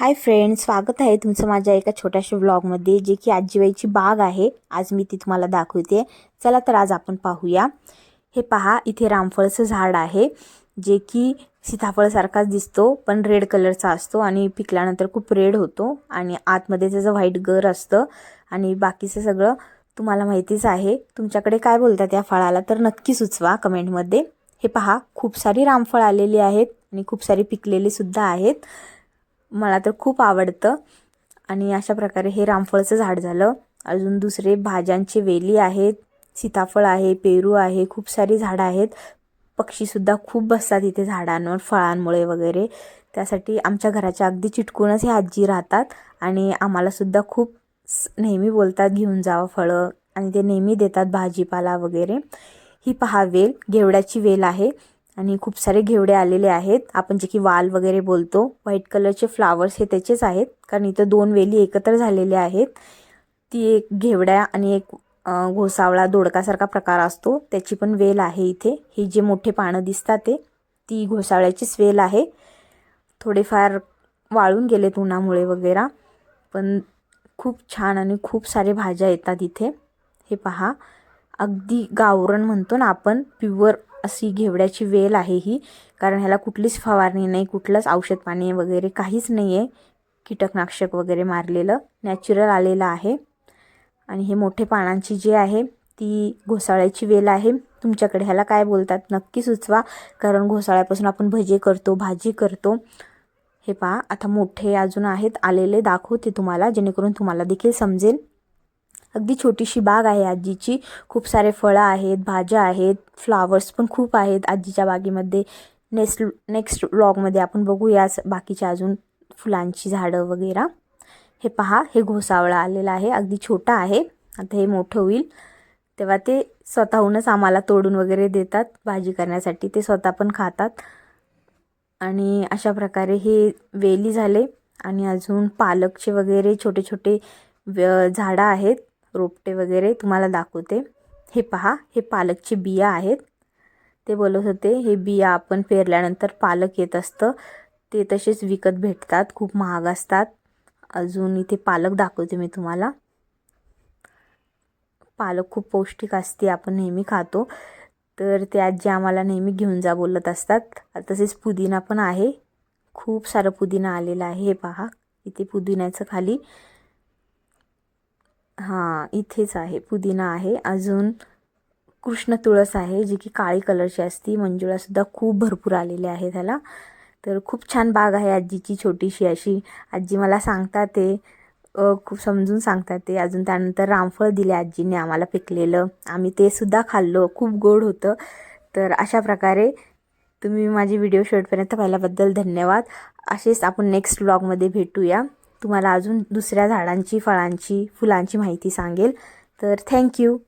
Hi friend स्वागत आहे तुमचं माझ्या एका छोट्याशा व्लॉगमध्ये जे की आजीबाईची बाग आहे. आज मी ती तुम्हाला दाखवते. चला तर आज आपण पाहूया. हे पहा इथे रामफळचं झाड आहे जे की सीताफळसारखाच दिसतो पण रेड कलरचा असतो आणि पिकल्यानंतर खूप रेड होतो आणि आतमध्ये त्याचं व्हाईट गर असतं. आणि बाकीचं सगळं तुम्हाला माहितीच आहे. तुमच्याकडे काय बोलतात या फळाला तर नक्की सुचवा कमेंटमध्ये हे पहा खूप सारी रामफळ आलेली आहेत आणि खूप सारी पिकलेली सुद्धा आहेत. मला तर खूप आवडतं. आणि अशा प्रकारे हे रामफळचं झाड झालं. अजून दुसरे भाज्यांचे वेली आहेत सीताफळ आहे पेरू आहे खूप सारी झाडं आहेत. पक्षीसुद्धा खूप बसतात इथे झाडांवर फळांमुळे वगैरे. त्यासाठी आमच्या घराच्या अगदी चिटकूनच हे आजी राहतात. आणि आम्हालासुद्धा खूप स- नेहमी बोलतात घेऊन जावं फळं. आणि ते नेहमी देतात भाजीपाला वगैरे. ही पहा वेल घेवड्याची वेल आहे. आणि खूप सारे घेवडे आलेले आहेत. आपण जे की वाल वगैरे बोलतो व्हाईट कलरचे फ्लावर्स हे त्याचेच आहेत. कारण इथं दोन वेली एकत्र झालेल्या आहेत. ती एक घेवड्या आणि एक घोसावळा दोडकासारखा प्रकार असतो. त्याची पण वेल आहे इथे. ही जे मोठे पानं दिसतात ते ती घोसावळ्याचीच वेल आहे. थोडेफार वाळून गेलेत उन्हामुळे वगैरे. पण खूप छान आणि खूप सारे भाज्या येतात इथे. हे पहा. अगदी गावरण म्हणतो ना आपण प्युअर अशी घेवड्याची वेल आहे ही. कारण ह्याला कुठलीच फवारणी नाही कुठलंच औषध पाणी वगैरे काहीच नाही आहे कीटकनाशक वगैरे मारलेलं नॅचरल आलेलं आहे. आणि हे मोठे पानांची जी आहे ती घोसाळ्याची वेल आहे. तुमच्याकडे ह्याला काय बोलतात नक्की सुचवा. कारण घोसाळ्यापासून आपण भजे करतो भाजी करतो. हे पहा आता मोठे अजून आहेत आलेले दाखवते तुम्हाला जेणेकरून तुम्हाला देखील समजेल. अगदी छोटीशी बाग आहे आजीची. खूप सारे फळं आहेत भाज्या आहेत फ्लावर्स पण खूप आहेत आजीच्या बागेमध्ये. नेक्स्ट नेक्स्ट व्लॉगमध्ये आपण बघूया बाकीच्या अजून फुलांची झाडं वगैरे. हे पहा हे घोसावळा आलेला आहे. अगदी छोटा आहे. आता हे मोठं होईल. तेव्हा ते स्वतःहूनच आम्हाला तोडून वगैरे देतात. भाजी करण्यासाठी ते स्वतः पण खातात. आणि अशा प्रकारे हे वेली झाले. आणि अजून पालकचे वगैरे छोटे छोटे व्य झाडं आहेत. रोपटे वगैरे तुम्हाला दाखवते. हे पहा हे पालकचे बिया आहेत. ते बोलत होते हे बिया आपण पेरल्यानंतर पालक येत असतं. ते तसेच विकत भेटतात खूप महाग असतात. अजून इथे पालक दाखवते मी तुम्हाला. पालक खूप पौष्टिक असते आपण नेहमी खातो. तर ते आजी आम्हाला नेहमी घेऊन जा बोलत असतात. तसेच पुदिना पण आहे. खूप सारं पुदिना आलेला आहे हे पहा. इथे पुदिन्याचं खाली हां इथेच आहे पुदिना आहे. अजून कृष्ण तुळस आहे जी की काळी कलरची असती. मंजुळासुद्धा खूप भरपूर आलेले आहे त्याला तर खूप छान बाग आहे आजीची छोटीशी अशी. आजी मला सांगतात ते खूप समजून सांगतात ते. अजून त्यानंतर रामफळ दिले आजीने आम्हाला पिकलेलं. आम्ही ते सुद्धा खाल्लो. खूप गोड होतं. तर अशा प्रकारे तुम्ही माझी व्हिडिओ शेवटपर्यंत पाहिल्याबद्दल धन्यवाद. असेच आपण नेक्स्ट ब्लॉगमध्ये भेटूया. तुम्हाला अजून दुसऱ्या झाडांची फळांची फुलांची माहिती सांगेल. तर थँक्यू